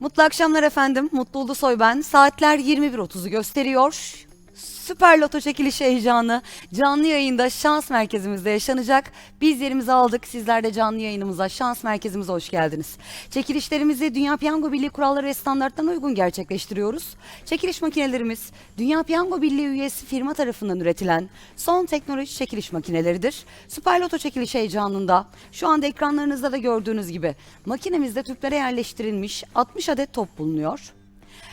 Mutlu akşamlar efendim. Mutlu Ulusoy ben. Saatler 21.30'u gösteriyor. Süper Loto çekilişi heyecanı canlı yayında şans merkezimizde yaşanacak. Biz yerimizi aldık. Sizler de canlı yayınımıza, şans merkezimize hoş geldiniz. Çekilişlerimizi Dünya Piyango Birliği kuralları ve standartlarına uygun gerçekleştiriyoruz. Çekiliş makinelerimiz Dünya Piyango Birliği üyesi firma tarafından üretilen son teknoloji çekiliş makineleridir. Süper Loto çekiliş heyecanında şu anda ekranlarınızda da gördüğünüz gibi makinemizde tüplere yerleştirilmiş 60 adet top bulunuyor.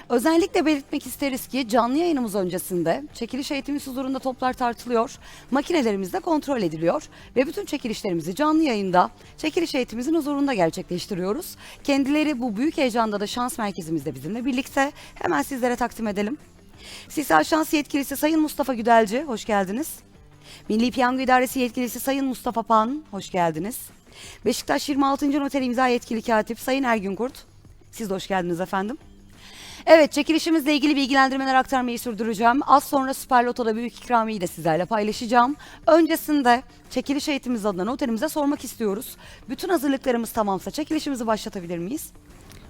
Özellikle belirtmek isteriz ki canlı yayınımız öncesinde çekiliş eğitimi huzurunda toplar tartılıyor, makinelerimiz de kontrol ediliyor ve bütün çekilişlerimizi canlı yayında çekiliş eğitimimizin huzurunda gerçekleştiriyoruz. Kendileri bu büyük heyecanda da şans merkezimizde bizimle birlikte hemen sizlere takdim edelim. Sisal Şans Yetkilisi Sayın Mustafa Güdelci, hoş geldiniz. Milli Piyango İdaresi Yetkilisi Sayın Mustafa Pan, hoş geldiniz. Beşiktaş 26. Noter İmza Yetkili Katip Sayın Ergün Kurt, siz de hoş geldiniz efendim. Evet çekilişimizle ilgili bilgilendirmeler aktarmayı sürdüreceğim. Az sonra Süper Loto'da büyük ikramiyeyi de sizlerle paylaşacağım. Öncesinde çekiliş eğitimimiz adına noterimize sormak istiyoruz. Bütün hazırlıklarımız tamamsa çekilişimizi başlatabilir miyiz?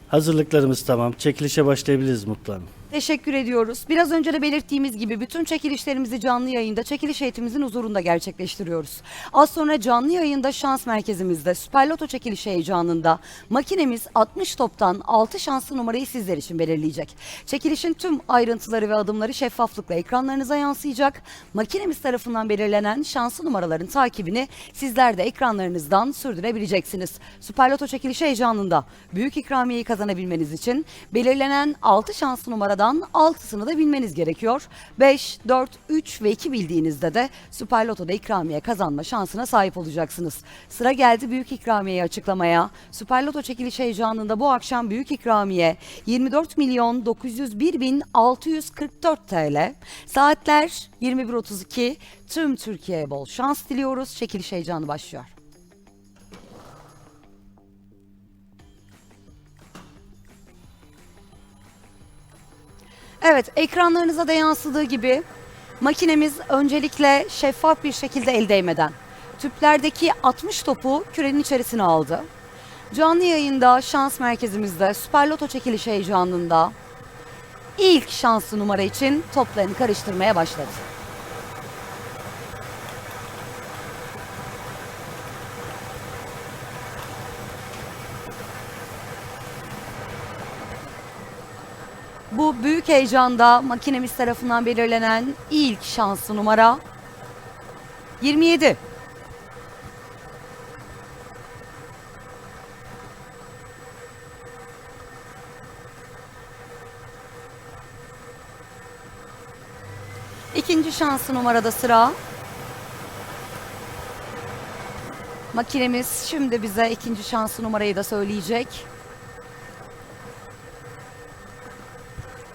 Hazırlıklarımız tamam. Çekilişe başlayabiliriz Mutlu Hanım. Teşekkür ediyoruz. Biraz önce de belirttiğimiz gibi bütün çekilişlerimizi canlı yayında çekiliş eğitimimizin huzurunda gerçekleştiriyoruz. Az sonra canlı yayında şans merkezimizde Süper Loto çekilişi heyecanında makinemiz 60 toptan 6 şanslı numarayı sizler için belirleyecek. Çekilişin tüm ayrıntıları ve adımları şeffaflıkla ekranlarınıza yansıyacak. Makinemiz tarafından belirlenen şanslı numaraların takibini sizler de ekranlarınızdan sürdürebileceksiniz. Süper Loto çekilişi heyecanında büyük ikramiyeyi kazanabilmeniz için belirlenen 6 şanslı numaradan 6'sını da bilmeniz gerekiyor. 5, 4, 3 ve 2 bildiğinizde de Süper Loto'da ikramiye kazanma şansına sahip olacaksınız. Sıra geldi büyük ikramiyeyi açıklamaya. Süper Loto çekilişi heyecanında bu akşam büyük ikramiye 24 milyon 901 bin 644 TL. Saatler 21.32. Tüm Türkiye'ye bol şans diliyoruz. Çekiliş heyecanı başlıyor. Evet, ekranlarınıza da yansıdığı gibi makinemiz öncelikle şeffaf bir şekilde el değmeden tüplerdeki 60 topu kürenin içerisine aldı. Canlı yayında şans merkezimizde Süper Loto çekilişi heyecanında ilk şanslı numara için toplarını karıştırmaya başladı. Bu büyük heyecanda makinemiz tarafından belirlenen ilk şanslı numara 27. İkinci şanslı numarada sıra. Makinemiz şimdi bize ikinci şanslı numarayı da söyleyecek.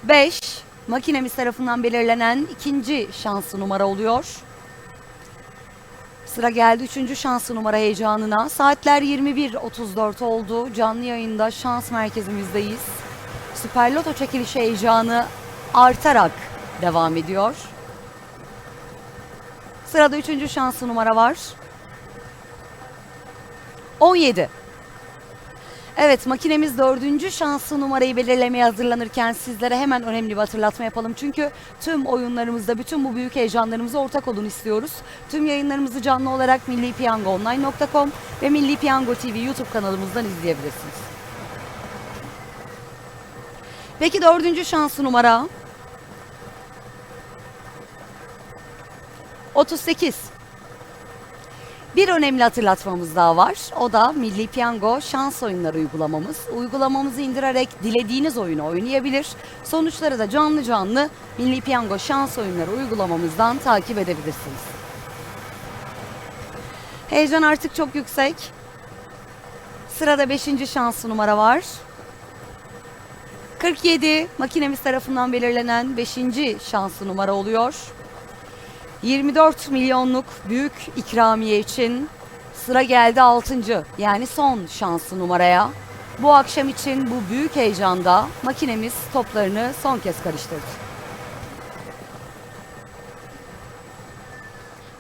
5 makinemiz tarafından belirlenen ikinci şanslı numara oluyor. Sıra geldi üçüncü şanslı numara heyecanına. Saatler 21.34 oldu. Canlı yayında şans merkezimizdeyiz. Süper Loto çekilişi heyecanı artarak devam ediyor. Sırada üçüncü şanslı numara var. 17. Evet makinemiz dördüncü şanslı numarayı belirlemeye hazırlanırken sizlere hemen önemli bir hatırlatma yapalım. Çünkü tüm oyunlarımızda bütün bu büyük heyecanlarımıza ortak olun istiyoruz. Tüm yayınlarımızı canlı olarak millipiyangoonline.com ve Milli Piyango TV YouTube kanalımızdan izleyebilirsiniz. Peki dördüncü şanslı numara? 38. Bir önemli hatırlatmamız daha var. O da Milli Piyango şans oyunları uygulamamız. Uygulamamızı indirerek dilediğiniz oyunu oynayabilir. Sonuçları da canlı canlı Milli Piyango şans oyunları uygulamamızdan takip edebilirsiniz. Heyecan artık çok yüksek. Sırada 5. şanslı numara var. 47 makinemiz tarafından belirlenen 5. şanslı numara oluyor. 24 milyonluk büyük ikramiye için sıra geldi 6. yani son şanslı numaraya. Bu akşam için bu büyük heyecanda makinemiz toplarını son kez karıştırdı.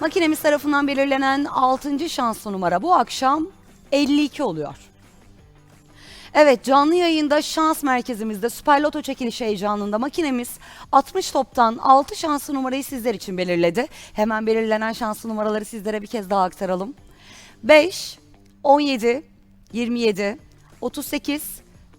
Makinemiz tarafından belirlenen 6. şanslı numara bu akşam 52 oluyor. Evet canlı yayında şans merkezimizde Süper Loto çekilişi heyecanında makinemiz 60 toptan 6 şanslı numarayı sizler için belirledi. Hemen belirlenen şanslı numaraları sizlere bir kez daha aktaralım. 5, 17, 27, 38,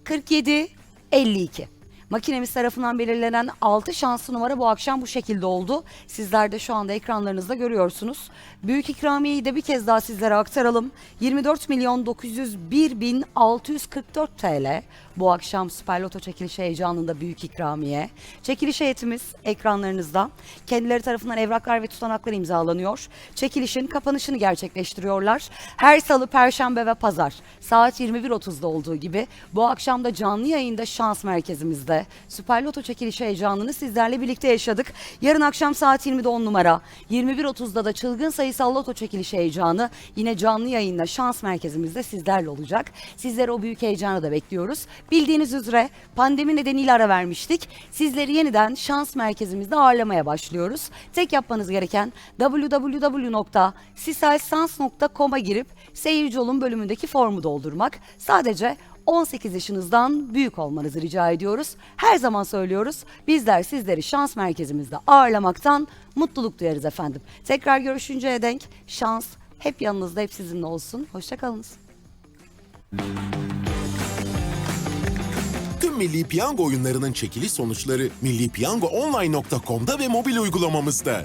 47, 52. Makinemiz tarafından belirlenen 6 şanslı numara bu akşam bu şekilde oldu. Sizler de şu anda ekranlarınızda görüyorsunuz. Büyük ikramiyeyi de bir kez daha sizlere aktaralım. 24 milyon 901 bin 644 TL bu akşam Süper Loto çekilişi heyecanında büyük ikramiye. Çekiliş heyetimiz ekranlarınızda. Kendileri tarafından evraklar ve tutanaklar imzalanıyor. Çekilişin kapanışını gerçekleştiriyorlar. Her salı, perşembe ve pazar saat 21.30'da olduğu gibi bu akşam da canlı yayında şans merkezimizde Süper Loto çekilişi heyecanını sizlerle birlikte yaşadık. Yarın akşam saat 20'de 10 numara, 21.30'da da çılgın sayısal loto çekilişi heyecanı yine canlı yayında şans merkezimizde sizlerle olacak. Sizleri o büyük heyecanı da bekliyoruz. Bildiğiniz üzere pandemi nedeniyle ara vermiştik. Sizleri yeniden şans merkezimizde ağırlamaya başlıyoruz. Tek yapmanız gereken www.sisalsans.com'a girip seyirci olun bölümündeki formu doldurmak. Sadece 18 yaşınızdan büyük olmanızı rica ediyoruz. Her zaman söylüyoruz. Bizler sizleri şans merkezimizde ağırlamaktan mutluluk duyarız efendim. Tekrar görüşünceye denk şans hep yanınızda hep sizinle olsun. Hoşçakalınız. Tüm Milli Piyango oyunlarının çekiliş sonuçları millipiyangoonline.com'da ve mobil uygulamamızda.